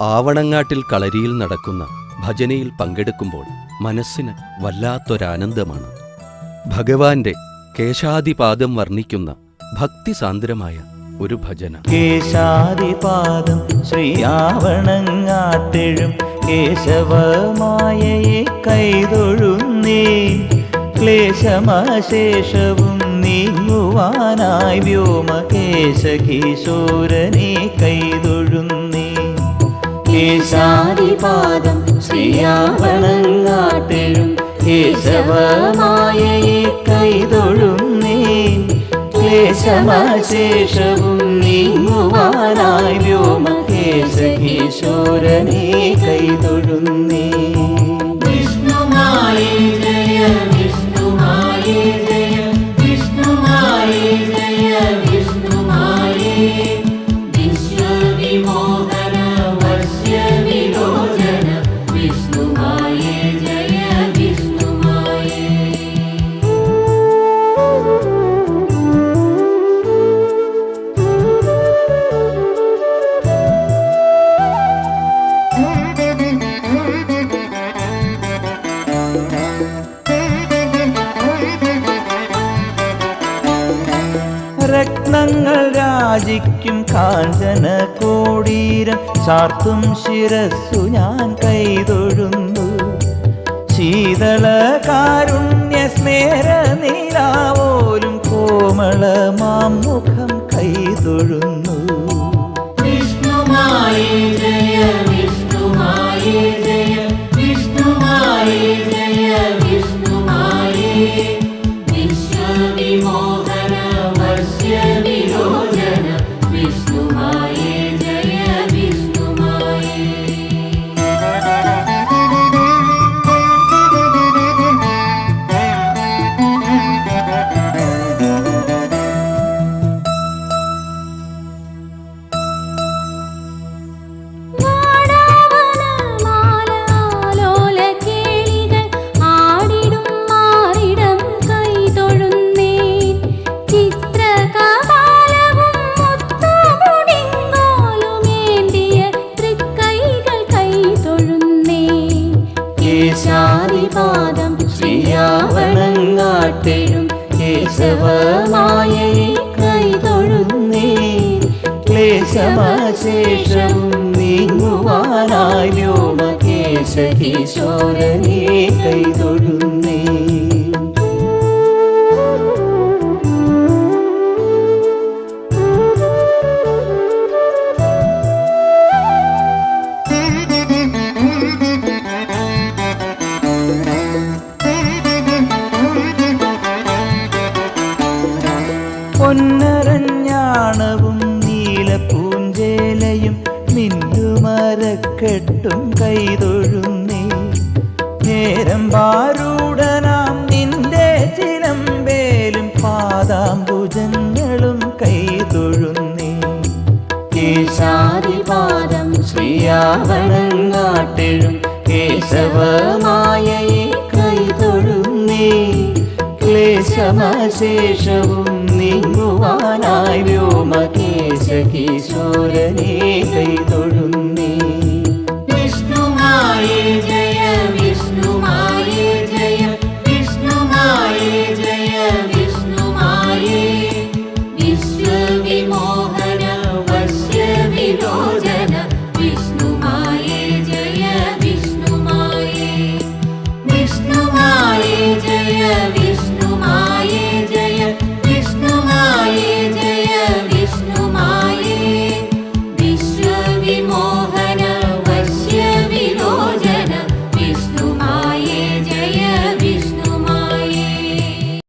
ആവണങ്ങാട്ടിൽ കളരിയിൽ നടക്കുന്ന ഭജനയിൽ പങ്കെടുക്കുമ്പോൾ മനസ്സിന് വല്ലാത്തൊരാനന്ദമാണ്. ഭഗവാന്റെ കേശാദിപാദം വർണിക്കുന്ന ഭക്തിസാന്ദ്രമായ ഒരു ഭജന. കേശാദിപാദം ശ്രീയാവണങ്ങാട്ടിഴും കേശവമായയെ കൈതൊഴുന്നേ ക്ലേശമശേഷവും നീങ്ങുവാനായി വ്യോമകേശകിശോരനെ കൈതൊഴുന്നേ കേശാദിപാദം ശ്രീയാവണങ്ങാട്ടെഴും കേശവമായയെ കൈതൊഴുന്നേ ക്ലേശമശേഷവും നീങ്ങുവാനായി വ്യോമകേശകിശോരനെ കൈതൊഴുന്നേ രാജിക്കും കാഞ്ചന കോടീരം ചാർത്തും ശിരസ്സു ഞാൻ കൈതൊഴുന്നു. ശീതള കാരുണ്യ സ്നേഹ നീലാവോലും കോമള മാമുഖം കൈതൊഴുന്നു. കേശാദിപാദം ശ്രീയാവണങ്ങാട്ടെഴും കേശവമായയെ കൈതൊഴുന്നേ. ക്ലേശമശേഷവും നീങ്ങുവാനായി കൈ കൈതൊഴുന്നേ. പൊന്നരഞ്ഞാണവും നീലപ്പൂഞ്ചേലയും മിന്നുമരക്കെട്ടും കൈതൊഴുന്നേ. നേരം പാരൂടനാം നിന്റെ ചിലമ്പേലും പാദാംബുജങ്ങളും കൈതൊഴുന്നേ. കേശാദിപാദം ശ്രീയാവണങ്ങാട്ടിലും കേശവമായയെ കൈതൊഴുന്നേ. ക്ലേശമശേഷവും നീങ്ങുവാനായി വ്യോമകേശ കിശോരനെ കൈ തൊഴുന്നേ വിഷ്ണുമായേ ജയ വിഷ്ണുമായേ ജയ വിഷ്ണുമായേ ജയ വിഷ്ണുമായേ. വിശ്വവിമോഹന വശ്യ വിരോചന വിഷ്ണുമായേ ജയ വിഷ്ണുമായേ. വിഷ്ണുമായേ ജയ